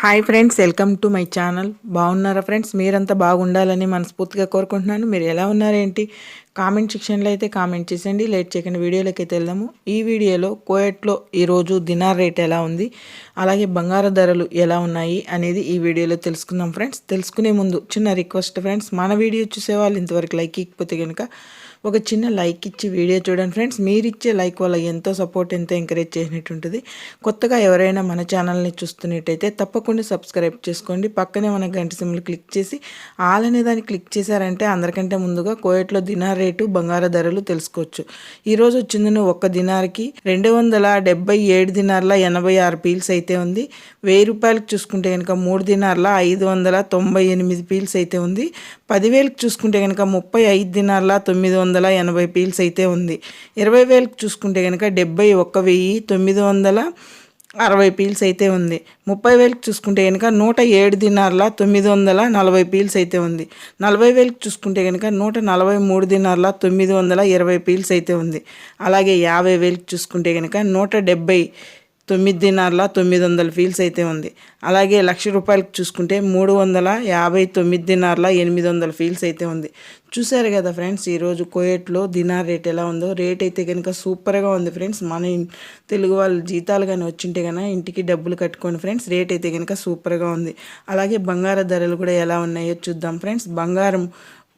Hi friends welcome to my channel. బాగున్నారా friends? మీరంతా బాగుండాలని మనస్ఫూర్తిగా కోరుకుంటున్నాను. మీరు ఎలా ఉన్నారేంటి? కామెంట్ సెక్షన్లో అయితే కామెంట్ చేసేయండి. లేట్ చేయకండి వీడియోలోకి అయితే వెళ్దాము. ఈ వీడియోలో కోయట్లో ఈరోజు దినార్ రేట్ ఎలా ఉంది? అలాగే బంగారు ధరలు ఎలా ఉన్నాయి అనేది ఈ వీడియోలో తెలుసుకుందాం ఫ్రెండ్స్. తెలుసుకునే ముందు చిన్న రిక్వెస్ట్ ఫ్రెండ్స్ మన వీడియో చూసే వాళ్ళు ఇంతవరకు లైక్ ఇకపోతే కనుక ఒక చిన్న లైక్ ఇచ్చి వీడియో చూడండి ఫ్రెండ్స్. మీరు ఇచ్చే లైక్ వల్ల ఎంతో సపోర్ట్ ఎంతో ఎంకరేజ్ చేసినట్టు ఉంటుంది. కొత్తగా ఎవరైనా మన ఛానల్ని చూస్తున్నట్టయితే తప్పకుండా సబ్స్క్రైబ్ చేసుకోండి. పక్కనే మన గంట సిమ్లు క్లిక్ చేసి ఆల్ అనే దాన్ని క్లిక్ చేశారంటే అందరికంటే ముందుగా కోయట్లో దినార్ బంగారు ధరలు తెలుసుకోవచ్చు. ఈరోజు వచ్చిందని ఒక్క దినార్కి రెండు వందల డెబ్బై ఏడు దినార్ల ఎనభై ఆరు పీల్స్ అయితే ఉంది. వెయ్యి రూపాయలకు చూసుకుంటే కనుక మూడు దినార్ల ఐదు వందల తొంభై ఎనిమిది పీల్స్ అయితే ఉంది. పదివేలకు చూసుకుంటే కనుక ముప్పై ఐదు దినార్ల తొమ్మిది వందల ఎనభై పీల్స్ అయితే ఉంది. ఇరవై వేలకు చూసుకుంటే కనుక డెబ్బై ఒక్క వెయ్యి తొమ్మిది వందల అరవై పీల్స్ అయితే ఉంది. ముప్పై వేలకు చూసుకుంటే కనుక నూట ఏడు దినార్ల తొమ్మిది వందల నలభై పీల్స్ అయితే ఉంది. నలభై వేలకు చూసుకుంటే కనుక నూట నలభై మూడు దినార్ల తొమ్మిది వందల ఇరవై పీల్స్ అయితే ఉంది. అలాగే యాభై వేలకు చూసుకుంటే కనుక నూట డెబ్బై తొమ్మిది దినార్ల తొమ్మిది వందల ఫీల్స్ అయితే ఉంది. అలాగే లక్ష రూపాయలకు చూసుకుంటే మూడు వందల యాభై తొమ్మిది దినార్ల ఎనిమిది వందల ఫీల్స్ అయితే ఉంది. చూసారు కదా ఫ్రెండ్స్ ఈరోజు కోయట్లో దినార్ రేట్ ఎలా ఉందో? రేట్ అయితే కనుక సూపర్గా ఉంది ఫ్రెండ్స్. మన తెలుగు వాళ్ళు జీతాలు కానీ వచ్చింటే కనుక ఇంటికి డబ్బులు కట్టుకోండి ఫ్రెండ్స్. రేట్ అయితే కనుక సూపర్గా ఉంది. అలాగే బంగార ధరలు కూడా ఎలా ఉన్నాయో చూద్దాం ఫ్రెండ్స్. బంగారం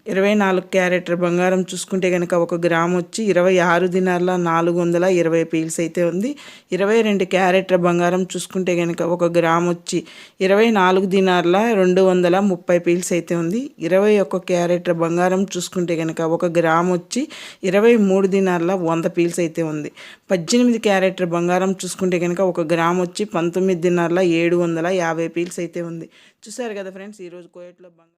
ఇరవై నాలుగు క్యారెటర్ బంగారం చూసుకుంటే కనుక ఒక గ్రామ్ వచ్చి ఇరవై ఆరు దినార్ల నాలుగు వందల ఇరవై పీల్స్ అయితే ఉంది. ఇరవై రెండు క్యారెటర్ బంగారం చూసుకుంటే కనుక ఒక గ్రామ్ వచ్చి ఇరవై నాలుగు దినార్ల రెండు వందల ముప్పై పీల్స్ అయితే ఉంది. ఇరవై ఒక్క క్యారెటర్ బంగారం చూసుకుంటే కనుక ఒక గ్రామ్ వచ్చి ఇరవై మూడు దినార్ల వంద పీల్స్ అయితే ఉంది. పద్దెనిమిది క్యారెట్ బంగారం చూసుకుంటే కనుక ఒక గ్రామ్ వచ్చి పంతొమ్మిది దినార్ల ఏడు వందల యాభై పీల్స్ అయితే ఉంది. చూసారు కదా ఫ్రెండ్స్ ఈరోజు కోయట్లో బంగారం